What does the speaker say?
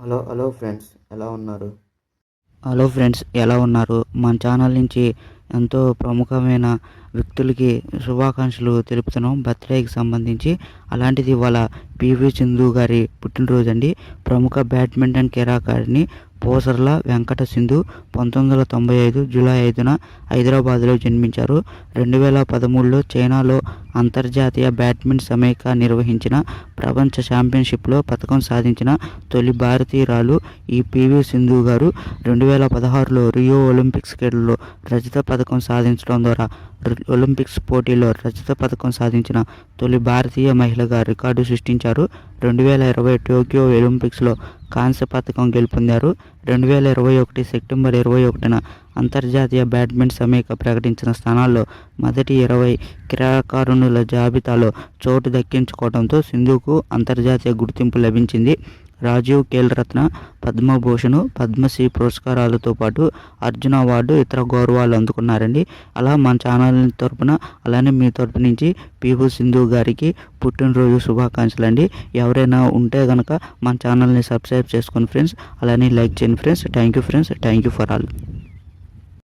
Hello hello friends ఎలా ఉన్నారు? Hello friends ఎలా ఉన్నారు? మన ఛానల్ నుంచి ఎంతో ప్రముఖమైన వ్యక్తులకి శుభాకాంక్షలు తెలుపుతున్నాం. బర్త్డేకి సంబంధించి అలాంటిది ఇవాళ పివి సింధు గారి పుట్టినరోజు అండి ప్రముఖ బ్యాడ్మింటన్ క్రీడాకారిణి పోసర్ల వెంకట సింధు పంతొమ్మిది వందల తొంభై ఐదు జూలై ఐదున హైదరాబాద్లో జన్మించారు. రెండు వేల పదమూడులో చైనాలో అంతర్జాతీయ బ్యాడ్మింటన్ సమైక నిర్వహించిన ప్రపంచ ఛాంపియన్షిప్లో పథకం సాధించిన తొలి భారతీయురాలు ఈ పివి సింధు గారు రెండు వేల పదహారులో రియో ఒలింపిక్స్ క్రీడల్లో రజత పథకం సాధించడం ద్వారా ఒలింపిక్స్ పోటీలో రజత పథకం సాధించిన తొలి భారతీయ మహిళగా రికార్డు సృష్టించారు. రెండు వేల ఇరవై టోక్యో ఒలింపిక్స్లో కాంస్య పథకం గెలుపొందారు. రెండు వేల ఇరవై ఒకటి సెప్టెంబర్ ఇరవై ఒకటిన అంతర్జాతీయ బ్యాడ్మింటన్ సమీక ప్రకటించిన స్థానాల్లో మొదటి ఇరవై క్రీడాకారుణుల జాబితాలో చోటు దక్కించుకోవడంతో సింధుకు అంతర్జాతీయ గుర్తింపు లభించింది. రాజీవ్ ఖేల్ రత్న పద్మభూషణ్ పద్మశ్రీ పురస్కారాలతో పాటు అర్జున అవార్డు ఇతర గౌరవాలు అందుకున్నారండి. అలా మన ఛానల్ తరపున అలానే మీ తరపు నుంచి పీహు సింధు గారికి పుట్టినరోజు శుభాకాంక్షలు అండి ఎవరైనా ఉంటే కనుక మన ఛానల్ని సబ్స్క్రైబ్ చేసుకోండి ఫ్రెండ్స్ అలానే లైక్ చేయండి friends thank you friends thank you for all